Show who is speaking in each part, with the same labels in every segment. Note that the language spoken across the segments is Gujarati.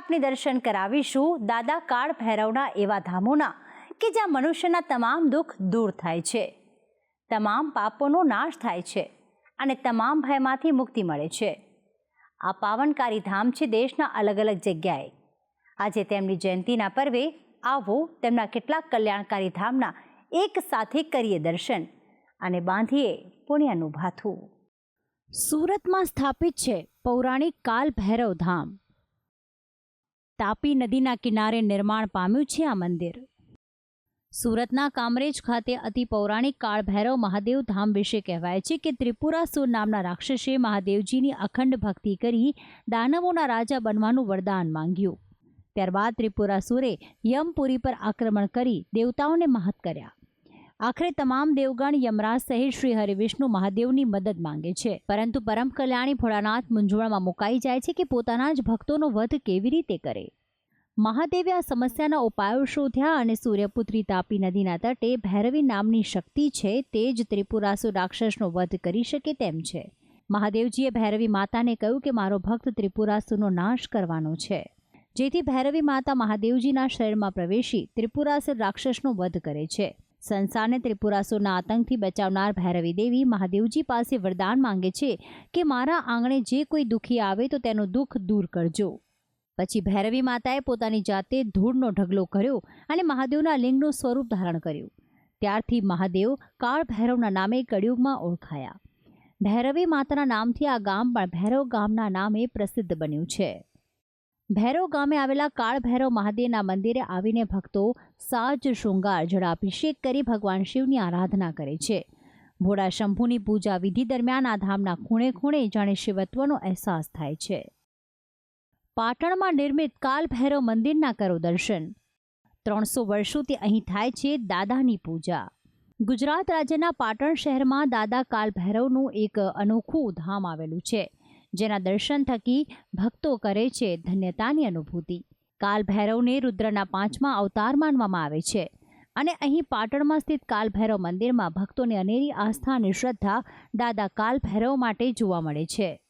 Speaker 1: આપને દર્શન કરાવીશું દાદા કાળ ભૈરવના એવા ધામોના કે જ્યાં મનુષ્યના તમામ દુઃખ દૂર થાય છે. તમામ પાપોનો નાશ થાય છે અને તમામ ભયમાંથી મુક્તિ મળે છે. આ પાવનકારી ધામ છે દેશના અલગ અલગ જગ્યાએ. આજે તેમની જયંતિના પર્વે આવો તેમના કેટલાક કલ્યાણકારી ધામના એક સાથે કરીએ દર્શન અને બાંધીએ પુણ્યનું ભાથું. સુરતમાં સ્થાપિત છે પૌરાણિક કાલ ભૈરવ ધામ. તાપી નદીના કિનારે નિર્માણ પામ્યું છે આ મંદિર. સુરતના કામરેજ ખાતે અતિ પૌરાણિક કાળ ભૈરવ મહાદેવ ધામ વિશે કહેવાય છે કે ત્રિપુરાસુર નામના રાક્ષસે મહાદેવજીની અખંડ ભક્તિ કરી દાનવોના રાજા બનવાનું વરદાન માંગ્યું. ત્યારબાદ ત્રિપુરાસુરે યમપુરી પર આક્રમણ કરી દેવતાઓને મહત કર્યા. આખરે તમામ દેવગણ યમરાજ સહિત શ્રી હરિવિષ્ણુ મહાદેવની મદદ માંગે છે. પરંતુ પરમ કલ્યાણી ભોળાનાથ મૂંઝવણમાં મુકાઈ જાય છે કે પોતાના જ ભક્તોનો વધ કેવી રીતે કરે? મહાદેવે આ સમસ્યાના ઉપાયો શોધ્યા અને સૂર્યપુત્રી તાપી નદીના તટે ભૈરવી નામની શક્તિ છે તે જ ત્રિપુરાસુર રાક્ષસનો વધ કરી શકે તેમ છે. મહાદેવજીએ ભૈરવી માતાને કહ્યું કે મારો ભક્ત ત્રિપુરાસુરનો નાશ કરવાનો છે. જેથી ભૈરવી માતા મહાદેવજીના શરીરમાં પ્રવેશી ત્રિપુરાસુર રાક્ષસનો વધ કરે છે. સંસારને ત્રિપુરાસુરના આતંકથી બચાવનાર ભૈરવી દેવી મહાદેવજી પાસે વરદાન માંગે છે કે મારા આંગણે જે કોઈ દુઃખી આવે તો તેનું દુઃખ દૂર કરજો. પછી ભૈરવી માતાએ પોતાની જાતે ધૂળનો ઢગલો કર્યો અને મહાદેવના લિંગનું સ્વરૂપ ધારણ કર્યું. ત્યારથી મહાદેવ કાળ ભૈરવના નામે કળિયુગમાં ઓળખાયા. ભૈરવી માતાના નામથી આ ગામ પણ ભૈરવ ગામના નામે પ્રસિદ્ધ બન્યું છે. ભૈરવ ગામે આવેલા કાળ ભૈરવ મહાદેવના મંદિરે આવીને ભક્તો સાજ શૃંગાર, જળાભિષેક કરી ભગવાન શિવની આરાધના કરે છે. ભોળા શંભુની પૂજા વિધિ દરમિયાન આ ધામના ખૂણે ખૂણે જાણે શિવત્વનો અહેસાસ થાય છે. પાટણમાં નિર્મિત કાલ ભૈરવ મંદિરના કરો દર્શન. ત્રણસો વર્ષોથી અહીં થાય છે દાદાની પૂજા. ગુજરાત રાજ્યના પાટણ શહેરમાં દાદા કાલ ભૈરવનું એક અનોખું ધામ આવેલું છે. જેના દર્શન થકી ભક્તો કરે છે ધન્યતાની અનુભૂતિ. કાલ ભૈરવને રુદ્રના પાંચમા અવતાર માનવામાં આવે છે. અને અહીં પાટણમાં સ્થિત કાલ ભૈરવ મંદિરમાં ભક્તોની અનેરી આસ્થા અને શ્રદ્ધા દાદા કાલ ભૈરવ માટે જોવા મળે છે.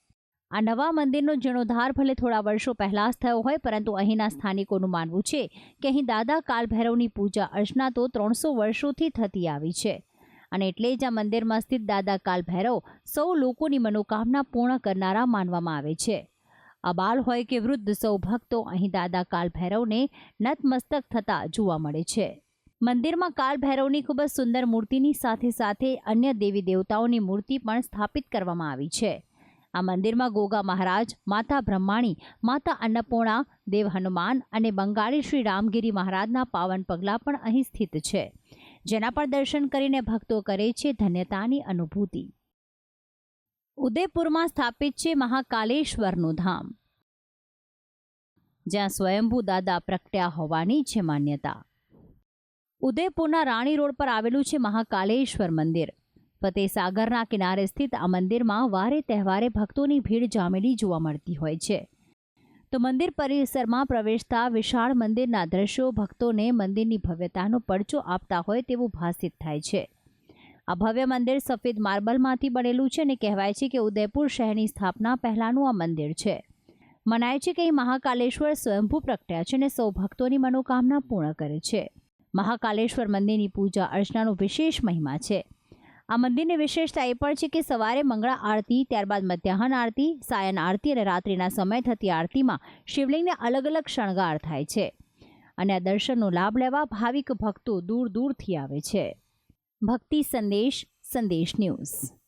Speaker 1: આ નવા મંદિરનો જીર્ણોદ્ધાર ભલે થોડા વર્ષો પહેલાં જ થયો હોય, પરંતુ અહીંના સ્થાનિકોનું માનવું છે કે અહીં દાદા કાલ ભૈરવની પૂજા અર્ચના તો ત્રણસો વર્ષોથી થતી આવી છે. અને એટલે જ આ મંદિરમાં સ્થિત દાદા કાલ ભૈરવ સૌ લોકોની મનોકામના પૂર્ણ કરનારા માનવામાં આવે છે. અબાલ હોય કે વૃદ્ધ, સૌ ભક્તો અહીં દાદા કાલ ભૈરવને નતમસ્તક થતા જોવા મળે છે. મંદિરમાં કાલ ભૈરવની ખૂબ જ સુંદર મૂર્તિની સાથે સાથે અન્ય દેવી દેવતાઓની મૂર્તિ પણ સ્થાપિત કરવામાં આવી છે. આ મંદિરમાં ગોગા મહારાજ, માતા બ્રહ્માણી, માતા અન્નપૂર્ણા, દેવ હનુમાન અને બંગાળી શ્રી રામગીરી મહારાજના પાવન પગલાં પણ અહીં સ્થિત છે. જેના પર દર્શન કરીને ભક્તો કરે છે ધન્યતાની અનુભૂતિ. ઉદયપુરમાં સ્થાપિત છે મહાકાલેશ્વરનું ધામ. જ્યાં સ્વયંભૂ દાદા પ્રગટ્યા હોવાની છે માન્યતા. ઉદયપુરના રાણી રોડ પર આવેલું છે મહાકાલેશ્વર મંદિર. ફતેસાગરના કિનારે સ્થિત આ મંદિરમાં વારે તહેવારે ભક્તોની ભીડ જામેલી જોવા મળતી હોય છે. તો મંદિર પરિસરમાં પ્રવેશતા વિશાળ મંદિરના દ્રશ્યો ભક્તોને મંદિરની ભવ્યતાનો પડચો આપતા હોય તેવું ભાસિત થાય છે. આ ભવ્ય મંદિર સફેદ માર્બલમાંથી બનેલું છે અને કહેવાય છે કે ઉદયપુર શહેરની સ્થાપના પહેલાંનું આ મંદિર છે. મનાય છે કે અહીં મહાકાલેશ્વર સ્વયંભૂ પ્રગટ્યા છે અને સૌ ભક્તોની મનોકામના પૂર્ણ કરે છે. મહાકાલેશ્વર મંદિરની પૂજા અર્ચનાનો વિશેષ મહિમા છે. આ મંદિરની વિશેષતા એ પણ છે કે સવારે મંગળા આરતી, ત્યારબાદ મધ્યાહન આરતી, સાયન આરતી અને રાત્રિના સમય થતી આરતીમાં શિવલિંગને અલગ અલગ શણગાર થાય છે. અને આ દર્શનનો લાભ લેવા ભાવિક ભક્તો દૂર દૂરથી આવે છે. ભક્તિ સંદેશ સંદેશ ન્યૂઝ.